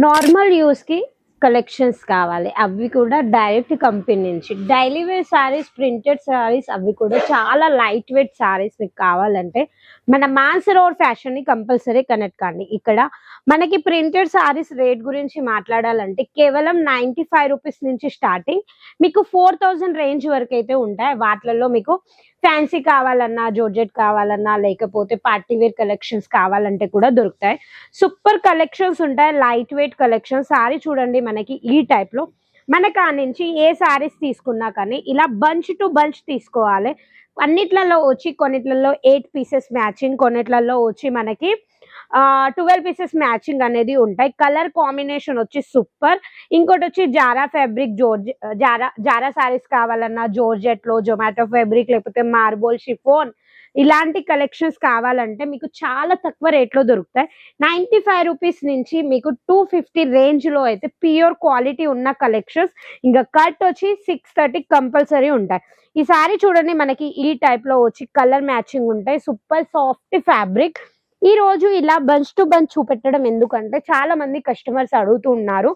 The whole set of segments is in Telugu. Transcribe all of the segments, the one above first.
నార్మల్ యూస్కి కలెక్షన్స్ కావాలి. అవి కూడా డైరెక్ట్ కంపెనీ నుంచి. Daily wear saris printed saris అవి కూడా చాలా లైట్ వెయిట్ సారీస్ మీకు కావాలంటే మన మాన్సర్ ఫ్యాషన్ని ఫ్యాషన్ని కంపల్సరీ కనెక్ట్ కాండి. ఇక్కడ మనకి ప్రింటెడ్ సారీస్ రేట్ గురించి మాట్లాడాలంటే కేవలం నైంటీ ఫైవ్ రూపీస్ నుంచి స్టార్టింగ్ మీకు ఫోర్ రేంజ్ వరకు అయితే ఉంటాయి. వాటిలలో మీకు ఫ్యాన్సీ కావాలన్నా జోర్జెట్ కావాలన్నా లేకపోతే పార్టీ వేర్ కలెక్షన్స్ కావాలంటే కూడా దొరుకుతాయి. సూపర్ కలెక్షన్స్ ఉంటాయి. లైట్ వెయిట్ కలెక్షన్ సారీ చూడండి మనకి ఈ టైప్లో మన మనకు నుంచి ఏ సారీస్ తీసుకున్నా కానీ ఇలా బంచ్ టు బంచ్ తీసుకోవాలి. అన్నిట్లలో వచ్చి కొన్నిట్లలో ఎయిట్ పీసెస్ మ్యాచింగ్ కొన్నిట్లలో వచ్చి మనకి ట్వెల్వ్ పీసెస్ మ్యాచింగ్ అనేది ఉంటాయి. కలర్ కాంబినేషన్ వచ్చి సూపర్ ఇంకోటి వచ్చి Zara fabric georgette Zara Zara saris కావాలన్నా జోర్జెట్లో జొమాటో ఫ్యాబ్రిక్ లేకపోతే మార్బోల్ షిఫోన్ ఇలాంటి కలెక్షన్స్ కావాలంటే మీకు చాలా తక్కువ రేట్లో దొరుకుతాయి. నైంటీ ఫైవ్ రూపీస్ నుంచి మీకు టూ ఫిఫ్టీ రేంజ్లో అయితే ప్యూర్ క్వాలిటీ ఉన్న కలెక్షన్స్ ఇంకా కట్ వచ్చి సిక్స్ థర్టీ కంపల్సరీ ఉంటాయి. ఈ సారీ చూడండి మనకి ఈ టైప్లో వచ్చి కలర్ మ్యాచింగ్ ఉంటాయి. సూపర్ సాఫ్ట్ ఫ్యాబ్రిక్ ఈ రోజు ఇలా బంచ్ టు బంచ్ చూపెట్టడం ఎందుకంటే చాలా మంది కస్టమర్స్ అడుగుతూ ఉన్నారు.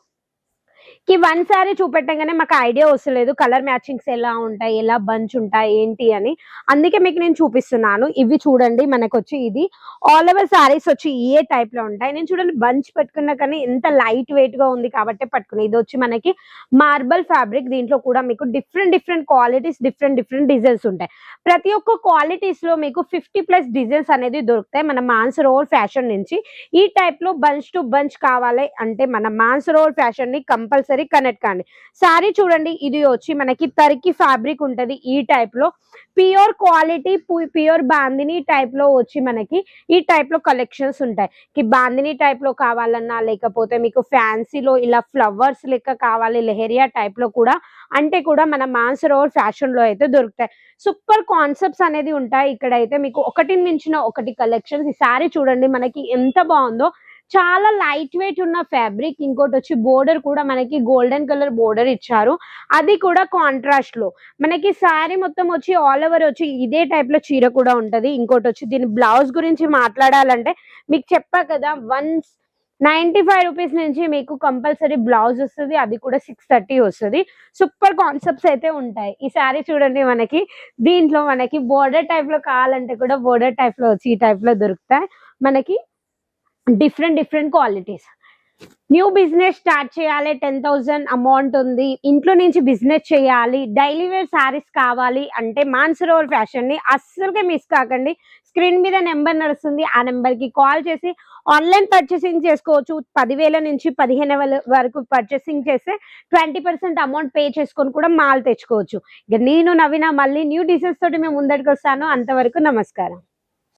కి వన్ సారీ చూపెట్టగానే మాకు ఐడియా వస్తలేదు. కలర్ మ్యాచింగ్స్ ఎలా ఉంటాయి? ఎలా బంచ్ ఉంటాయి? ఏంటి అని. అందుకే మీకు నేను చూపిస్తున్నాను. ఇవి చూడండి. మనకు వచ్చి ఇది ఆల్ ఓవర్ సారీస్ వచ్చి ఏ టైప్లో ఉంటాయి? నేను చూడండి బంచ్ పెట్టుకున్నా కానీ ఎంత లైట్ వెయిట్గా ఉంది కాబట్టి పట్టుకుని ఇది వచ్చి మనకి మార్బల్ ఫ్యాబ్రిక్ దీంట్లో కూడా మీకు different different qualities different different designs ఉంటాయి. ప్రతి ఒక్క క్వాలిటీస్లో మీకు ఫిఫ్టీ ప్లస్ డిజైన్స్ అనేది దొరుకుతాయి. మన మాన్సర్ ఓవర్ ఫ్యాషన్ నుంచి ఈ టైప్లో బంచ్ టు బంచ్ కావాలి అంటే మన మాన్సర్ ఓవర్ ఫ్యాషన్ని కంపల్సరీ కనెక్ట్ కాండి. సారీ చూడండి ఇది వచ్చి మనకి తరికి ఫ్యాబ్రిక్ ఉంటుంది ఈ టైప్లో. ప్యూర్ క్వాలిటీ ప్యూర్ బాందిని టైప్లో వచ్చి మనకి ఈ టైప్లో కలెక్షన్స్ ఉంటాయి. కి బాందిని టైప్లో కావాలన్నా లేకపోతే మీకు ఫ్యాన్సీలో ఇలా ఫ్లవర్స్ లెక్క కావాలి లెహరియా టైప్లో కూడా అంటే కూడా మన మాన్సరోవర్ ఫ్యాషన్లో అయితే దొరుకుతాయి. సూపర్ కాన్సెప్ట్స్ అనేది ఉంటాయి. ఇక్కడైతే మీకు ఒకటి మించిన ఒకటి కలెక్షన్స్ ఈ సారీ చూడండి మనకి ఎంత బాగుందో చాలా లైట్ వెయిట్ ఉన్న ఫ్యాబ్రిక్ ఇంకోటి వచ్చి బోర్డర్ కూడా మనకి గోల్డెన్ కలర్ బోర్డర్ ఇచ్చారు. అది కూడా కాంట్రాస్ట్లో. మనకి శారీ మొత్తం వచ్చి ఆల్ ఓవర్ వచ్చి ఇదే టైప్లో చీర కూడా ఉంటది. ఇంకోటి వచ్చి దీని బ్లౌజ్ గురించి మాట్లాడాలంటే మీకు చెప్పా కదా వన్స్ నైంటీ ఫైవ్ రూపీస్ నుంచి మీకు కంపల్సరీ బ్లౌజ్ వస్తుంది అది కూడా సిక్స్ థర్టీ వస్తుంది. సూపర్ కాన్సెప్ట్స్ అయితే ఉంటాయి. ఈ శారీ చూడండి మనకి దీంట్లో మనకి బోర్డర్ టైప్లో కావాలంటే కూడా బోర్డర్ టైప్లో వచ్చి ఈ టైప్లో దొరుకుతాయి. మనకి different different qualities new business start చేయాలి టెన్ థౌజండ్ అమౌంట్ ఉంది. ఇంట్లో నుంచి బిజినెస్ చేయాలి డైలీ వేర్ శారీస్ కావాలి అంటే మాన్సరోవర్ ఫ్యాషన్ని అస్సలుగా మిస్ కాకండి. స్క్రీన్ మీద నెంబర్ నడుస్తుంది. ఆ నెంబర్కి కాల్ చేసి ఆన్లైన్ పర్చేసింగ్ చేసుకోవచ్చు. పదివేల నుంచి పదిహేను వేల వరకు పర్చేసింగ్ చేస్తే ట్వంటీ పర్సెంట్ అమౌంట్ పే చేసుకొని కూడా మాల్ తెచ్చుకోవచ్చు. ఇక నేను నవీన మళ్ళీ న్యూ డిజైన్స్ తోటి మేము ముందడికి వస్తాను అంతవరకు నమస్కారం.